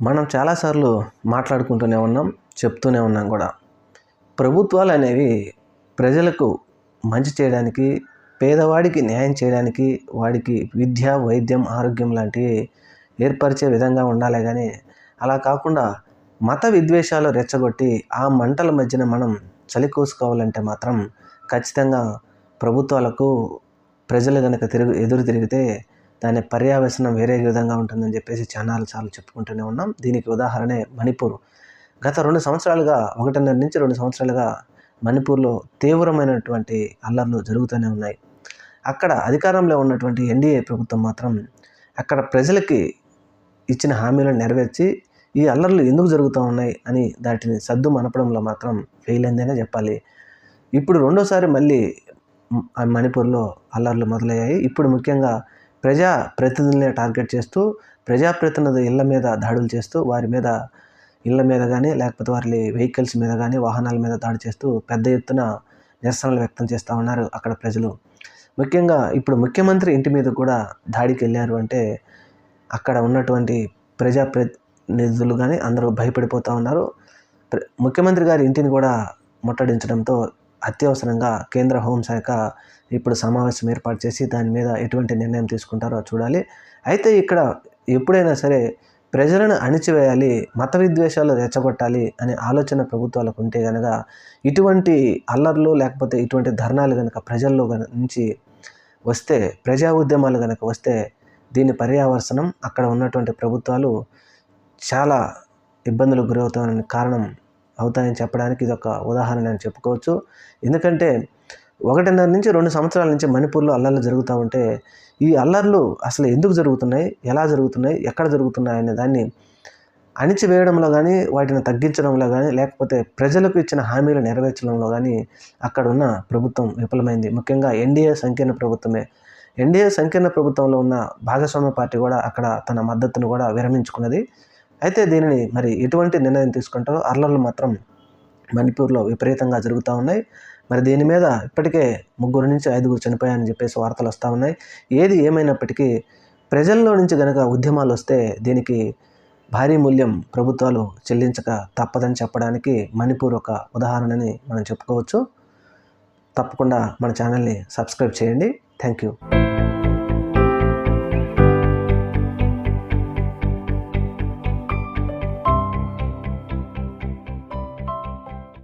మనం చాలాసార్లు మాట్లాడుకుంటూనే ఉన్నాం చెప్తూనే ఉన్నాం కూడా. ప్రభుత్వాలు అనేవి ప్రజలకు మంచి చేయడానికి పేదవాడికి న్యాయం చేయడానికి వాడికి విద్య వైద్యం ఆరోగ్యం లాంటివి ఏర్పరిచే విధంగా ఉండాలి కానీ అలా కాకుండా మత విద్వేషాలు రెచ్చగొట్టి ఆ మంటల మధ్యన మనం చలికోసుకోవాలంటే మాత్రం ఖచ్చితంగా ప్రభుత్వాలకు ప్రజలు కనుక తిరుగు ఎదురు తిరిగితే దాని పర్యావసనం వేరే విధంగా ఉంటుందని చెప్పేసి చాలా సార్లు చెప్పుకుంటూనే ఉన్నాం. దీనికి ఉదాహరణే మణిపూర్. గత రెండు సంవత్సరాలుగా ఒకటిన్నర నుంచి రెండు సంవత్సరాలుగా మణిపూర్లో తీవ్రమైనటువంటి అల్లర్లు జరుగుతూనే ఉన్నాయి. అక్కడ అధికారంలో ఉన్నటువంటి ఎన్డీఏ ప్రభుత్వం మాత్రం అక్కడ ప్రజలకి ఇచ్చిన హామీలను నెరవేర్చి ఈ అల్లర్లు ఎందుకు జరుగుతూ ఉన్నాయి అని దాటిని సద్దు మనపడంలో మాత్రం ఫెయిల్ అయిందనే చెప్పాలి. ఇప్పుడు రెండోసారి మళ్ళీ ఆ మణిపూర్లో అల్లర్లు మొదలయ్యాయి. ఇప్పుడు ముఖ్యంగా ప్రజా ప్రతినిధులనే టార్గెట్ చేస్తూ ప్రజాప్రతినిధుల ఇళ్ళ మీద దాడులు చేస్తూ వారి మీద ఇళ్ళ మీద కానీ లేకపోతే వారి వెహికల్స్ మీద కానీ వాహనాల మీద దాడి చేస్తూ పెద్ద ఎత్తున నిరసనలు వ్యక్తం చేస్తూ ఉన్నారు అక్కడ ప్రజలు. ముఖ్యంగా ఇప్పుడు ముఖ్యమంత్రి ఇంటి మీద కూడా దాడికి వెళ్ళారు అంటే అక్కడ ఉన్నటువంటి ప్రజాప్రతినిధులు కానీ అందరూ భయపడిపోతూ ఉన్నారు. ప్ర- ముఖ్యమంత్రి గారి ఇంటిని కూడా ముట్టడించడంతో అత్యవసరంగా కేంద్ర హోంశాఖ ఇప్పుడు సమావేశం ఏర్పాటు చేసి దాని మీద ఎటువంటి నిర్ణయం తీసుకుంటారో చూడాలి. అయితే ఇక్కడ ఎప్పుడైనా సరే ప్రజలను అణిచివేయాలి మత విద్వేషాలు రెచ్చగొట్టాలి అనే ఆలోచన ప్రభుత్వాలకు ఉంటే కనుక ఇటువంటి అల్లర్లు లేకపోతే ఇటువంటి ధర్నాలు కనుక ప్రజల్లో నుంచి వస్తే ప్రజా ఉద్యమాలు కనుక వస్తే దీని పర్యావసనం అక్కడ ఉన్నటువంటి ప్రభుత్వాలు చాలా ఇబ్బందులకు గురవుతామని కారణం అవుతాయని చెప్పడానికి ఇది ఒక ఉదాహరణ అని చెప్పుకోవచ్చు. ఎందుకంటే ఒకటిన్నర నుంచి రెండు సంవత్సరాల నుంచి మణిపూర్లో అల్లర్లు జరుగుతూ ఉంటే ఈ అల్లర్లు అసలు ఎందుకు జరుగుతున్నాయి? ఎలా జరుగుతున్నాయి? ఎక్కడ జరుగుతున్నాయి? అనే దాన్ని అణిచివేయడంలో కానీ వాటిని తగ్గించడంలో కానీ లేకపోతే ప్రజలకు ఇచ్చిన హామీలు నెరవేర్చడంలో కానీ అక్కడ ఉన్న ప్రభుత్వం విఫలమైంది. ముఖ్యంగా ఎన్డీఏ సంకీర్ణ ప్రభుత్వమే. ఎన్డీఏ సంకీర్ణ ప్రభుత్వంలో ఉన్న భాగస్వామ్య పార్టీ కూడా అక్కడ తన మద్దతును కూడా విరమించుకున్నది. అయితే దీనిని మరి ఎటువంటి నిర్ణయం తీసుకుంటారో అర్లర్లు మాత్రం మణిపూర్లో విపరీతంగా జరుగుతూ ఉన్నాయి. మరి దీని మీద ఇప్పటికే ముగ్గురు నుంచి ఐదుగురు చనిపోయారని చెప్పేసి వార్తలు వస్తూ ఉన్నాయి. ఏది ఏమైనప్పటికీ ప్రజల్లో నుంచి కనుక ఉద్యమాలు వస్తే దీనికి భారీ మూల్యం ప్రభుత్వాలు చెల్లించక తప్పదని చెప్పడానికి మణిపూర్ ఒక ఉదాహరణని మనం చెప్పుకోవచ్చు. తప్పకుండా మన ఛానల్ని సబ్స్క్రైబ్ చేయండి. Thank you.